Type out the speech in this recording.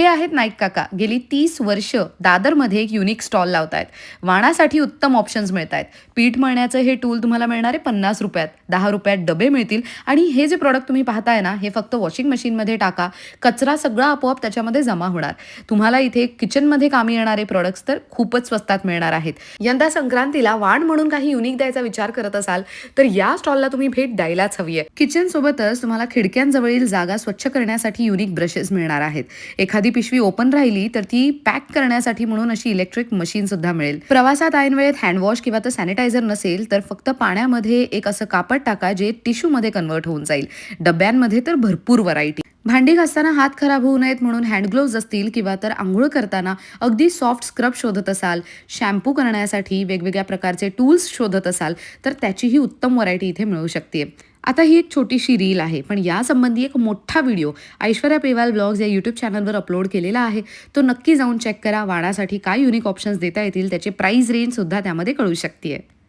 हे आहेत नाईक काका. गेली तीस वर्ष दादरमध्ये एक युनिक स्टॉल लावत आहेत वाणासाठी उत्तम ऑप्शन्स मिळत आहेत पीठ मळण्याचं हे टूल तुम्हाला मिळणार आहे पन्नास रुपयात. दहा रुपयात डबे मिळतील. आणि हे जे प्रॉडक्ट तुम्ही पाहताय ना हे फक्त वॉशिंग मशीनमध्ये टाका. कचरा सगळा आपोआप त्याच्यामध्ये जमा होणार. तुम्हाला इथे किचनमध्ये कामी येणारे प्रॉडक्ट्स तर खूपच स्वस्तात मिळणार आहेत. यंदा संक्रांतीला वाण म्हणून काही युनिक द्यायचा विचार करत असाल तर या स्टॉलला तुम्ही भेट द्यायलाच हवी आहे. किचन सोबतच तुम्हाला खिडक्यांजवळील जागा स्वच्छ करण्यासाठी युनिक ब्रशेस मिळणार आहेत. एखादी पिशवी ओपन राहिली तर ती पॅक करण्यासाठी म्हणून अशी इलेक्ट्रिक मशीन सुद्धा मिळेल. प्रवासात ऐन वेळेत हँडवॉश किंवा तर सॅनिटायझर नसेल तर फक्त पाण्यामध्ये एक असं कापड टाका जे टिश्यू मध्ये कन्वर्ट होऊन जाईल. डब्यांमध्ये तर भरपूर व्हरायटी. भांडी घासताना हात खराब होऊ नयेत म्हणून हँड ग्लोव्ज असतील किंवा तर आंघोळ करताना अगदी सॉफ्ट स्क्रब शोधत असाल शॅम्पू करण्यासाठी वेगवेगळ्या प्रकारचे टूल्स शोधत असाल तर त्याचीही उत्तम व्हरायटी इथे मिळू शकते आता ही एक छोटीशी रील आहे. पण यासंबंधी एक मोठा व्हिडिओ ऐश्वर्या पेवाल ब्लॉग्स या यूट्यूब चॅनलवर अपलोड केलेला आहे. तो नक्की जाऊन चेक करा. वाणासाठी काय युनिक ऑप्शन्स देता येतील त्याचे प्राईस रेंजसुद्धा त्यामध्ये कळू शकते